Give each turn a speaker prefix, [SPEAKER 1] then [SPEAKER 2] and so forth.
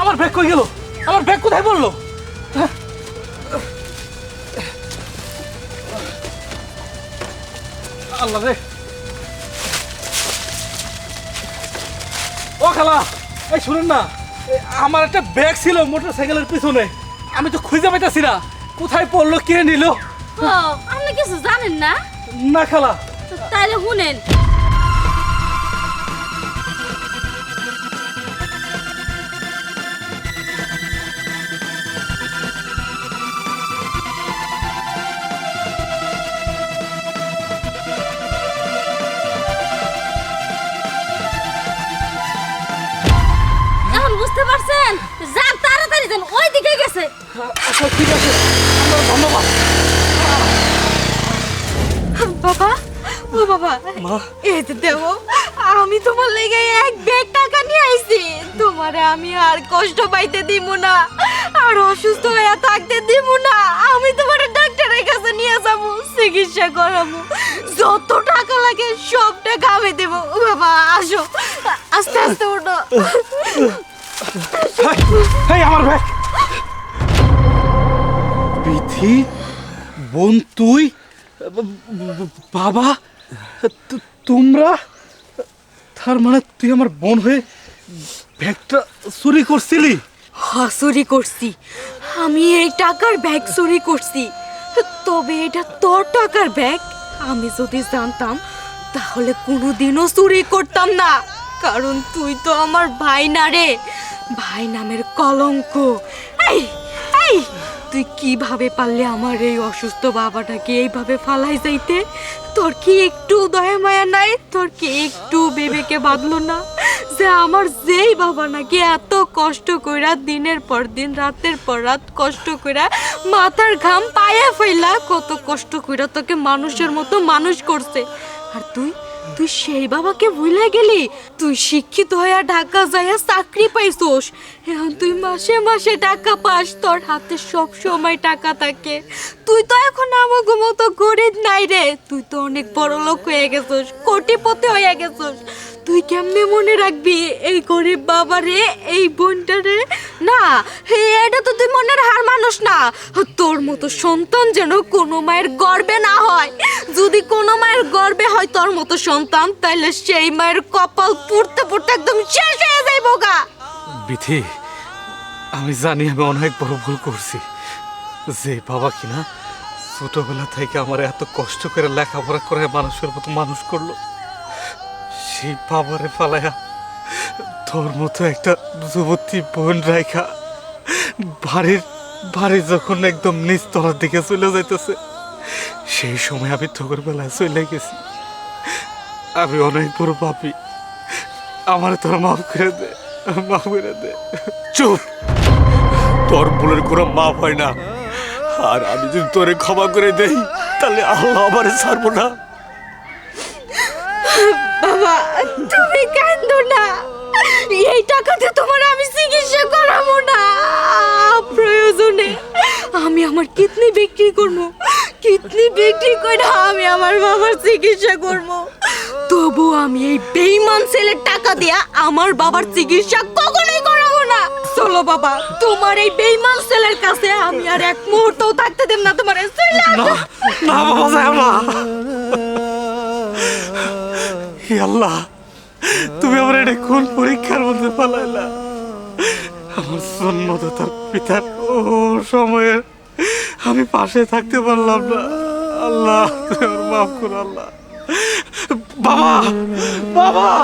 [SPEAKER 1] আমার ব্যাগ কই গেল? আমার ব্যাগ কোথায় পড়ল? হ্যাঁ? আল্লাহ রে। ও খালা এই শুনুন না আমার একটা ব্যাগ ছিল মোটর সাইকেলের পিছনে। আমি তো খুঁজে পাইতাছি না কোথায় পড়ল কে নিল?
[SPEAKER 2] আপনি কিছু জানেন না?
[SPEAKER 1] না খালা।
[SPEAKER 2] তো তাইলে শুনেন। বুঝতে যান তাড়াতাড়ি যান ওই দিকে গেছে।
[SPEAKER 1] আচ্ছা ঠিক আছে। আমার ধন্যবাদ।
[SPEAKER 3] বাবা ও বাবা
[SPEAKER 1] মা।
[SPEAKER 3] এই যে দেবো আমি তোমার লেগে এক ব্যাগ টাকা নিয়ে আইছি। তোমারে আমি আর কষ্ট পাইতে দিব না আর অসুস্থ হয়ে থাকতে দিব না। আমি তোমার ডাক্তারের কাছে নিয়ে যাব চিকিৎসা করাবো। যত টাকা লাগে সব টাকা আমি দেব। বাবা আসো। আস্তে আস্তে ওঠো।
[SPEAKER 1] হেই আমার ব্যাগ বিথি বোন তুই? বাবা তোমরা? তার মানে তুই আমার বোন হয়ে ব্যাগটা চুরি করছিলি?
[SPEAKER 3] হ্যাঁ চুরি করছি। আমি এই টাকার ব্যাগ চুরি করছি। তবে এটা তোর টাকার ব্যাগ। আমি যদি জানতাম তাহলে কোনোদিনও চুরি করতাম না। কারণ তুই তো আমার ভাই না রে। ভাই নামের কলঙ্ক। এই তুই কীভাবে পারলে আমার এই অসুস্থ বাবাটাকে এইভাবে ফালাই যাইতে? তোর কি একটু দয়া মায়া নাই? তোর কি একটু বিবেকে বাঁধলো না? যে আমার যেই বাবা নাকি এত কষ্ট কইরা দিনের পর দিন, রাতের পর রাত কষ্ট কইরা মাথার ঘাম পায়ে ফেলা কত কষ্ট কইরা তোকে মানুষের মতো মানুষ করছে। আর তুই তুই সেই বাবাকে ভুলে গেলি? তুই শিক্ষিত হইয়া ঢাকা যাইয়া চাকরি পাইছোস। এখন তুই মাসে মাসে টাকা পাস, তোর হাতে সব সময় টাকা থাকে। তুই তো এখন আমাকে মতো গরিব নাই রে। তুই তো অনেক বড় লোক হয়ে গেছিস, কোটিপতি হয়ে গেছিস। তুই কেমনে মনে রাখবি এই গরিব বাবা রে এই বোনটা রে না, হে, এটা তো তুই মনের হার মানুষ না। তোর মতো সন্তান যেন কোনো মায়ের গর্বে না হয়। যদি কোনো মায়ের গর্বে হয় তোর মতো সন্তান তাহলে সেই মায়ের কপাল পুড়তে পুড়তে একদম শেষ হয়ে যাইব গা।
[SPEAKER 1] বিথি, আমি জানি আমি অনেক বড় ভুল করছি। যে বাবা কিনা ছোটবেলা থেকে আমার এত কষ্ট করে লেখাপড়া করে মানুষের মতো মানুষ করল। সেই বাবারে ফালাইয়া তোর মতো একটা যুবতী বোন রাইখা বাড়ির, বাড়ি যখন একদম নিচতলার দিকে চলে যাইতেছে, সেই সময় আমি তোর বেলায় চলে গেছি। আমি অনেক বড় পাপি। আমার তোর মাফ করে দে, মাফ করে দে।
[SPEAKER 4] চুপ! তোর ভুলের কোনো মাপ হয় না। আর আমি যদি তোরে ক্ষমা করে দেই, তাহলে আল্লাহ আমারে ছাড়বো না।
[SPEAKER 3] বাবা, তুমি কান্দো না। এই টাকাতে তোমার আমি চিকিৎসা করাবো না। প্রয়োজনে আমি আমার কিডনি বিক্রি করব। কিডনি বিক্রি করে আমি আমার বাবার চিকিৎসা করব। তবু আমি এই বেইমান ছেলের টাকা দিয়া আমার বাবার চিকিৎসা কখনোই করাবো না। চলো বাবা, তোমার এই বেইমান ছেলের কাছে আমি আর এক মুহূর্তও থাকতে দেব না তোমার।
[SPEAKER 1] না না বাবা না। আল্লাহ, তুমি আমার এটা কোন পরীক্ষার মধ্যে পালাইলা। আমার জন্মদাতার পিতার ও সময়ের আমি পাশে থাকতে পারলাম না। আল্লাহ আমার মাফ করো আল্লাহ। বাবা বাবা!